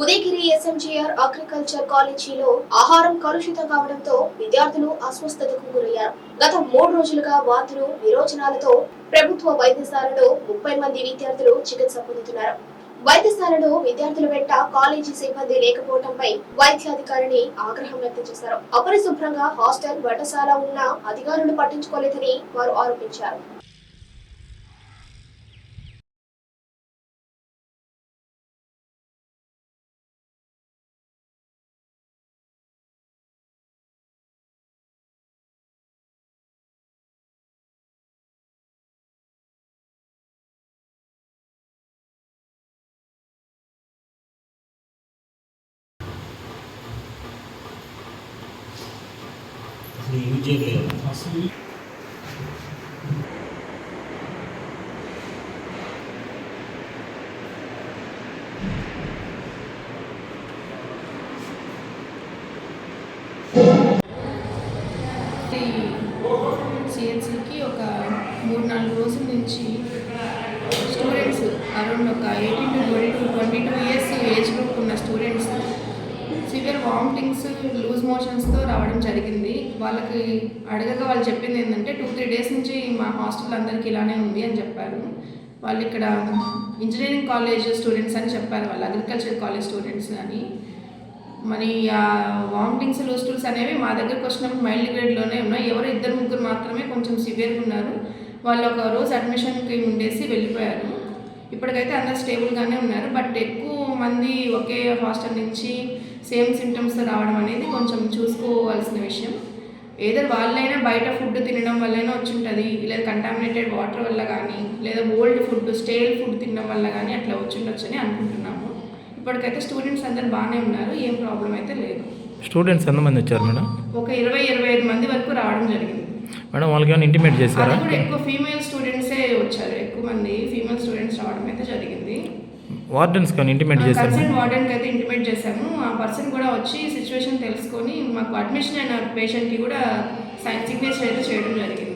Udayagiri ఎస్ఎంజీఆర్ agriculture కాలేజీలో ఆహారం కలుషితం కావడంతో విద్యార్థులు అస్వస్థతకు గురయ్యారు. గత మూడు రోజులుగా వాంతులు విరోచనాలతో ప్రభుత్వ వైద్యశాలలో ముప్పై మంది విద్యార్థులు చికిత్స పొందుతున్నారు. వైద్యశాలలో విద్యార్థుల వెంట కాలేజీ సిబ్బంది లేకపోవడంపై వైద్యాధికారిని ఆగ్రహం వ్యక్తం చేశారు. అపరిశుభ్రంగా హాస్టల్ వంటశాల ఉన్న అధికారులు పట్టించుకోలేదని వారు ఆరోపించారు. యూజ్ చేయలేదు సిఎన్సీకి ఒక మూడు నాలుగు రోజుల నుంచి స్టూడెంట్స్ అరౌండ్ ఒక eighteen to twenty two twenty two years age group vomitings loose మోషన్స్తో రావడం జరిగింది. వాళ్ళకి అడగగా వాళ్ళు చెప్పింది ఏంటంటే టూ త్రీ డేస్ నుంచి మా హాస్టల్ అందరికీ ఇలానే ఉంది అని చెప్పారు. వాళ్ళు ఇక్కడ ఇంజనీరింగ్ కాలేజ్ స్టూడెంట్స్ అని చెప్పారు. వాళ్ళు అగ్రికల్చర్ కాలేజ్ స్టూడెంట్స్ అని. మరి ఆ వామిటింగ్స్ లూస్టూల్స్ అనేవి మా దగ్గరకు వచ్చినప్పుడు మైల్డ్ గ్రేడ్లోనే ఉన్నాయి. ఎవరు ఇద్దరు ముగ్గురు మాత్రమే కొంచెం సివియర్గా ఉన్నారు. వాళ్ళు ఒక రోజు అడ్మిషన్కి ఉండేసి వెళ్ళిపోయారు. ఇప్పటికైతే అందరు స్టేబుల్గానే ఉన్నారు. బట్ ఎక్కువ మంది ఒకే హాస్టల్ నుంచి సేమ్ సిమ్టమ్స్ రావడం అనేది కొంచెం చూసుకోవాల్సిన విషయం. ఏదో వాళ్ళైనా బయట ఫుడ్ తినడం వల్లైనా వచ్చి ఉంటుంది లేదా కంటామినేటెడ్ వాటర్ వల్ల కానీ లేదా ఓల్డ్ ఫుడ్ స్టేల్ ఫుడ్ తినడం వల్ల కానీ అట్లా వచ్చి ఉండొచ్చని అనుకుంటున్నాము. ఇప్పటికైతే స్టూడెంట్స్ అందరు బాగానే ఉన్నారు. ఏం ప్రాబ్లం అయితే లేదు. స్టూడెంట్స్ ఎంతమంది వచ్చారు మేడం? ఒక ఇరవై ఇరవై ఐదు మంది వరకు రావడం జరిగింది. మేడం వాళ్ళకి ఏమైనా ఇంటిమేట్ చేశారా కూడా ఎక్కువ ఫీమేల్ స్టూడెంట్సే వచ్చారు. మంది ఫీమేల్ స్టూడెంట్స్ రావడం అయితే జరిగింది. వార్డెన్స్ కానీ ఇంటిమేట్ చేశారా. కన్సర్న్ వార్డెన్కి అయితే ఇంటిమేట్ చేశాము. ఆ పర్సన్ కూడా వచ్చి సిచ్యువేషన్ తెలుసుకొని మాకు అడ్మిషన్ అయిన పేషెంట్కి కూడా సైన్ సిగ్నేచర్ అయితే చేయడం జరిగింది.